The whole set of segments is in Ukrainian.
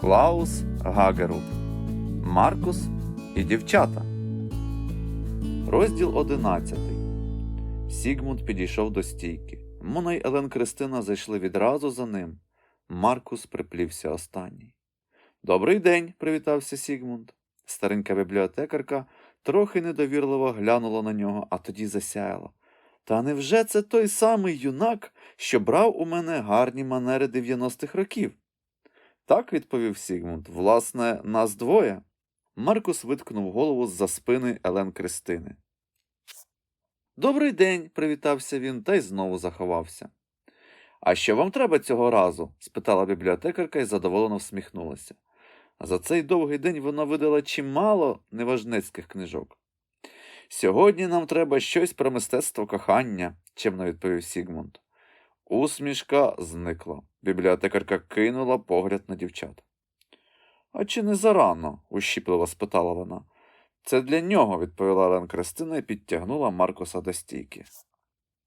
Клаус Гагерут, Маркус і дівчата. Розділ 11. Сігмунд підійшов до стійки. Мона й Елен Кристина зайшли відразу за ним. Маркус приплівся останній. Добрий день, привітався Сігмунд. Старенька бібліотекарка трохи недовірливо глянула на нього, а тоді засяяла. Та невже це той самий юнак, що брав у мене гарні манери 90-х років? Так, відповів Сігмунд. Власне, нас двоє. Маркус виткнув голову з-за спини Елен Кристини. Добрий день, привітався він та й знову заховався. А що вам треба цього разу? спитала бібліотекарка і задоволено всміхнулася. За цей довгий день вона видала чимало неважнецьких книжок. Сьогодні нам треба щось про мистецтво кохання, чемно відповів Сігмунд. Усмішка зникла. Бібліотекарка кинула погляд на дівчат. А чи не зарано? ущіпливо спитала вона. Це для нього, відповіла Елен Кристина і підтягнула Маркуса до стійки.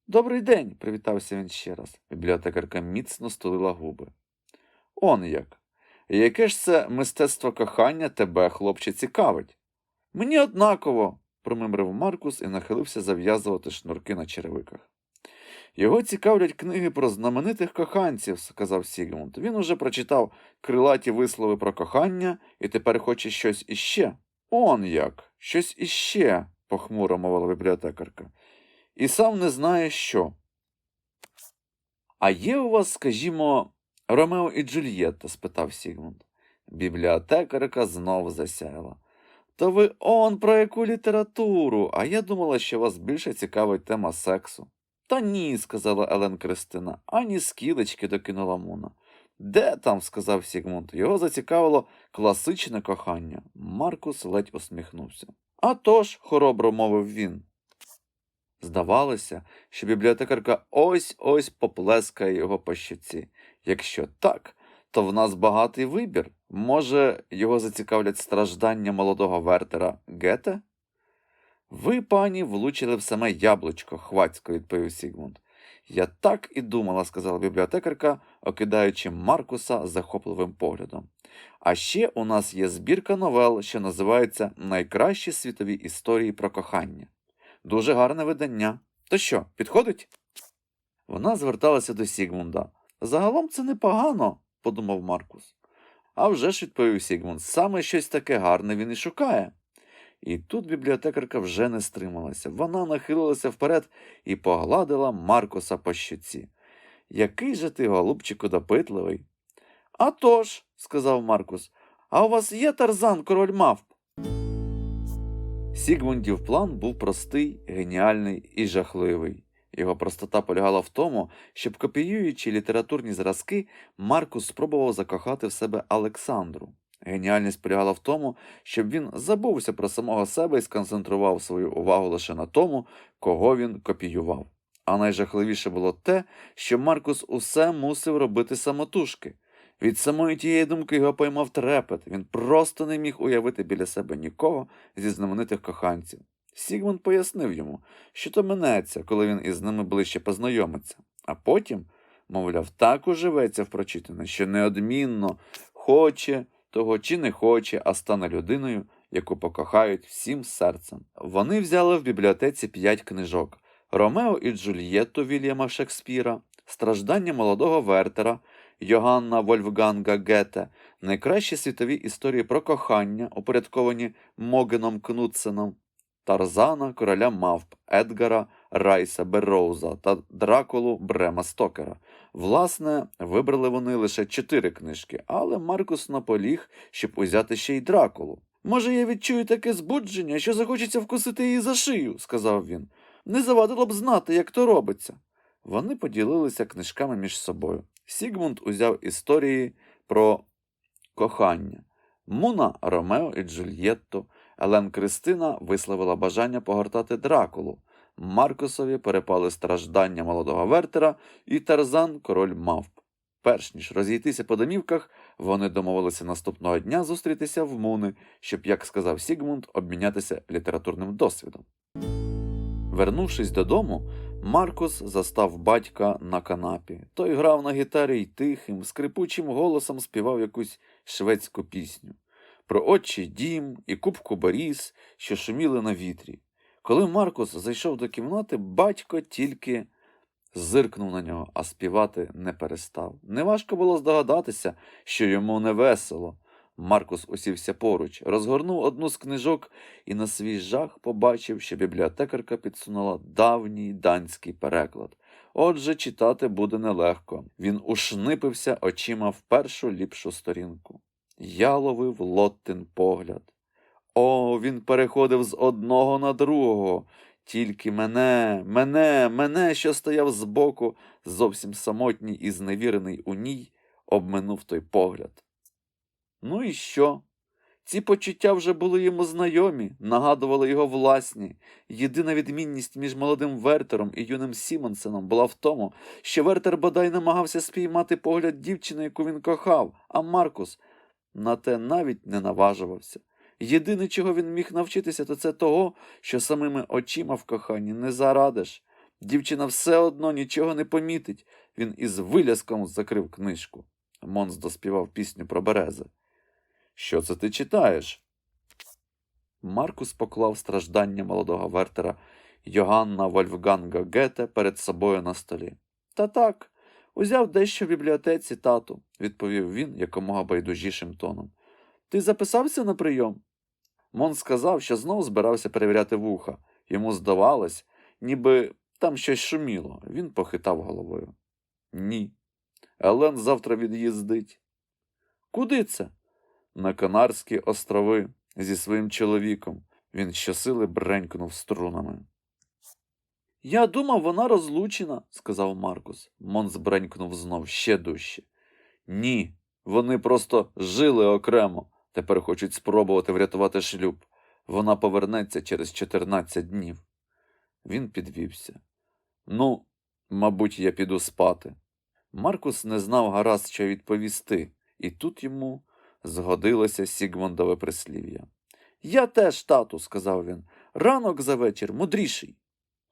Добрий день, привітався він ще раз. Бібліотекарка міцно стулила губи. Он як. Яке ж це мистецтво кохання тебе, хлопче, цікавить? Мені однаково, промимрив Маркус і нахилився зав'язувати шнурки на черевиках. Його цікавлять книги про знаменитих коханців, сказав Сігмунд. Він уже прочитав крилаті вислови про кохання і тепер хоче щось іще. Он як, щось іще, похмуро мовила бібліотекарка. І сам не знає що. А є у вас, скажімо, Ромео і Джульєтта? спитав Сігмунд. Бібліотекарка знов засяяла. То ви он про яку літературу, а я думала, що вас більше цікавить тема сексу. Та ні, сказала Елен Кристина, ані скілечки докинула Муна. Де там? сказав Сігмунд. Його зацікавило класичне кохання. Маркус ледь усміхнувся. «А тож», – хоробро мовив він. Здавалося, що бібліотекарка ось ось поплескає його по щоці. Якщо так, то в нас багатий вибір. Може, його зацікавлять страждання молодого Вертера Гете? Ви, пані, влучили в саме яблучко, хвацько відповів Сігмунд. Я так і думала, сказала бібліотекарка, окидаючи Маркуса захопливим поглядом. А ще у нас є збірка новел, що називається Найкращі світові історії про кохання. Дуже гарне видання. То що, підходить? Вона зверталася до Сігмунда. Загалом це непогано, подумав Маркус. А вже ж відповів Сігмунд, саме щось таке гарне він і шукає. І тут бібліотекарка вже не стрималася. Вона нахилилася вперед і погладила Маркуса по щоці. Який же ти, голубчику, допитливий? «А тож», – сказав Маркус, а у вас є тарзан король мавп? Сігмундів план був простий, геніальний і жахливий. Його простота полягала в тому, щоб, копіюючи літературні зразки, Маркус спробував закохати в себе Олександру. Геніальність полягала в тому, щоб він забувся про самого себе і сконцентрував свою увагу лише на тому, кого він копіював. А найжахливіше було те, що Маркус усе мусив робити самотужки. Від самої тієї думки його поймав трепет, він просто не міг уявити біля себе нікого зі знаменитих коханців. Сігмунд пояснив йому, що то минеться, коли він із ними ближче познайомиться, а потім, мовляв, так уживеться в прочитане, що неодмінно хоче того чи не хоче, а стане людиною, яку покохають всім серцем. Вони взяли в бібліотеці п'ять книжок: Ромео і Джульєтту Вільяма Шекспіра, Страждання молодого Вертера, Йоганна Вольфганга Гете, найкращі світові історії про кохання, упорядковані Могеном Кнутсеном, Тарзана, короля мавп, Едгара Райса Берроуза та Дракулу Брема Стокера. Власне, вибрали вони лише чотири книжки, але Маркус наполіг, щоб узяти ще й Дракулу. Може, я відчую таке збудження, що захочеться вкусити її за шию, сказав він. Не завадило б знати, як то робиться. Вони поділилися книжками між собою. Сігмунд узяв історії про кохання. Муна Ромео і Джульєтту, Елен Кристина висловила бажання погортати Дракулу. Маркосові перепали страждання молодого Вертера і Тарзан король мавп. Перш ніж розійтися по домівках, вони домовилися наступного дня зустрітися в Муни, щоб, як сказав Сігмунд, обмінятися літературним досвідом. Вернувшись додому, Маркус застав батька на канапі. Той грав на гітарі й тихим, скрипучим голосом співав якусь шведську пісню про очі, дім і кубку Боріс, що шуміли на вітрі. Коли Маркус зайшов до кімнати, батько тільки зиркнув на нього, а співати не перестав. Неважко було здогадатися, що йому не весело. Маркус усівся поруч, розгорнув одну з книжок і на свій жах побачив, що бібліотекарка підсунула давній данський переклад. Отже, читати буде нелегко. Він ушнипився очима в першу ліпшу сторінку. Я ловив лоттин погляд. О, він переходив з одного на другого, тільки мене, мене, мене, що стояв збоку, зовсім самотній і зневірений у ній, обминув той погляд. Ну і що? Ці почуття вже були йому знайомі, нагадували його власні. Єдина відмінність між молодим Вертером і юним Сімонсеном була в тому, що Вертер бодай намагався спіймати погляд дівчини, яку він кохав, а Маркус на те навіть не наважувався. Єдине, чого він міг навчитися, то це того, що самими очима в коханні не зарадиш. Дівчина все одно нічого не помітить. Він із виляском закрив книжку. Монс доспівав пісню про берези. Що це ти читаєш? Маркус поклав страждання молодого Вертера Йоганна Вольфганга Гете перед собою на столі. Та так, узяв дещо в бібліотеці тату, відповів він якомога байдужішим тоном. Ти записався на прийом? Мон сказав, що знову збирався перевіряти вуха. Йому здавалось, ніби там щось шуміло. Він похитав головою. Ні. Елен завтра від'їздить. Куди це? На Канарські острови зі своїм чоловіком. Він щосили бренькнув струнами. Я думав, вона розлучена, сказав Маркус. Мон збренькнув знов ще дужче. Ні, вони просто жили окремо. Тепер хочуть спробувати врятувати шлюб. Вона повернеться через 14 днів. Він підвівся. Ну, мабуть, я піду спати. Маркус не знав гаразд, що відповісти, і тут йому згодилося Сігмондове прислів'я. Я теж, тату, сказав він, ранок за вечір мудріший.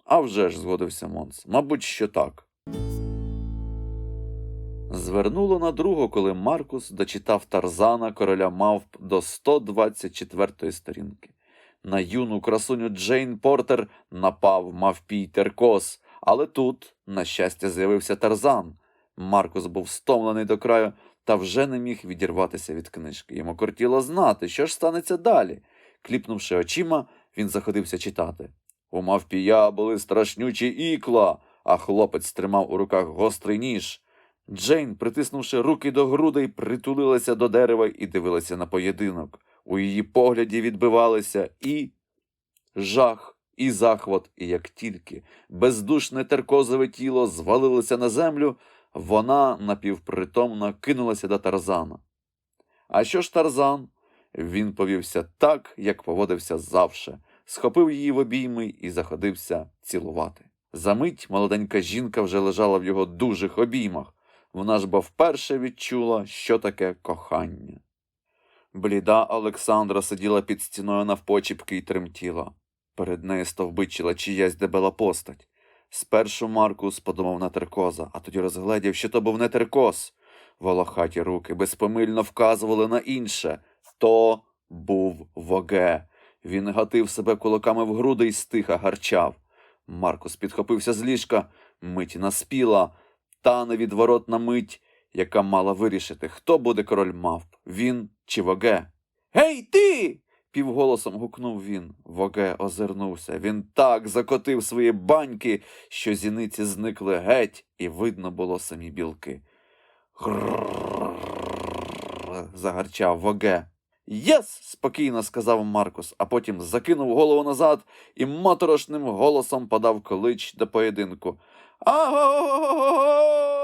«А вже ж», – згодився Монс, мабуть, що так. Звернуло на другу, коли Маркус дочитав Тарзана короля мавп до 124 сторінки. На юну красуню Джейн Портер напав мавпій Теркос, але тут, на щастя, з'явився Тарзан. Маркус був стомлений до краю та вже не міг відірватися від книжки. Йому кортіло знати, що ж станеться далі. Кліпнувши очима, він заходився читати. У мавпія були страшнючі ікла, а хлопець тримав у руках гострий ніж. Джейн, притиснувши руки до грудей, притулилася до дерева і дивилася на поєдинок. У її погляді відбивалися і жах, і захват, і як тільки бездушне теркозове тіло звалилося на землю, вона напівпритомно кинулася до Тарзана. А що ж Тарзан? Він повівся так, як поводився завше, схопив її в обійми і заходився цілувати. Замить молоденька жінка вже лежала в його дужих обіймах вона ж бо вперше відчула, що таке кохання. Бліда Олександра сиділа під стіною навпочіпки і тремтіла. Перед нею стовбичила чиясь дебела постать. Спершу Маркус подумав на теркоза, а тоді розглядів, що то був не теркоз. Волохаті руки безпомильно вказували на інше то був воге. Він гатив себе кулаками в груди і стиха гарчав. Маркус підхопився з ліжка, мить наспіла стане відворотна мить, яка мала вирішити, хто буде король мавп, він чи Воге. Гей, ти! півголосом гукнув він. Воге озирнувся. Він так закотив свої баньки, що зіниці зникли геть, і видно було самі білки. загарчав Воге. Єс! спокійно сказав Маркус, а потім закинув голову назад і моторошним голосом подав клич до поєдинку. Аго!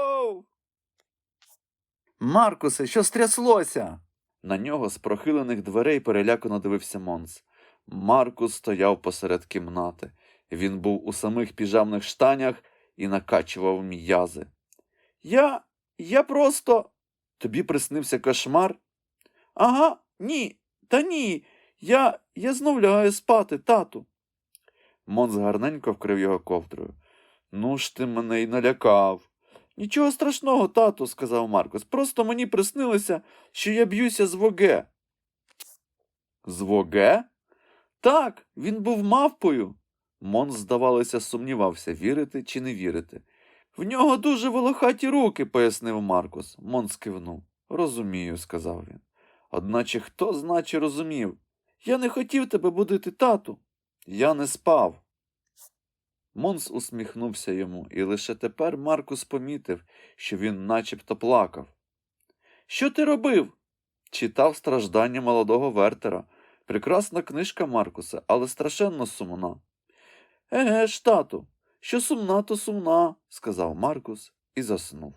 Маркусе, що стряслося? На нього з прохилених дверей перелякано дивився Монс. Маркус стояв посеред кімнати. Він був у самих піжамних штанях і накачував м'язи. Я. я просто. Тобі приснився кошмар? Ага, ні, та ні. Я. я знов лягаю спати, тату. Монс гарненько вкрив його ковдрою. Ну ж ти мене й налякав. Нічого страшного, тату, сказав Маркус. Просто мені приснилося, що я б'юся з Воге. З Воге? Так, він був мавпою. Монс, здавалося, сумнівався, вірити чи не вірити. В нього дуже волохаті руки, пояснив Маркус. Монс кивнув. Розумію, сказав він. Одначе хто значе розумів? Я не хотів тебе будити, тату. Я не спав. Монс усміхнувся йому, і лише тепер Маркус помітив, що він начебто плакав. Що ти робив? Читав страждання молодого Вертера. Прекрасна книжка Маркуса, але страшенно сумна. Еге ж, тату, що сумна, то сумна, сказав Маркус і заснув.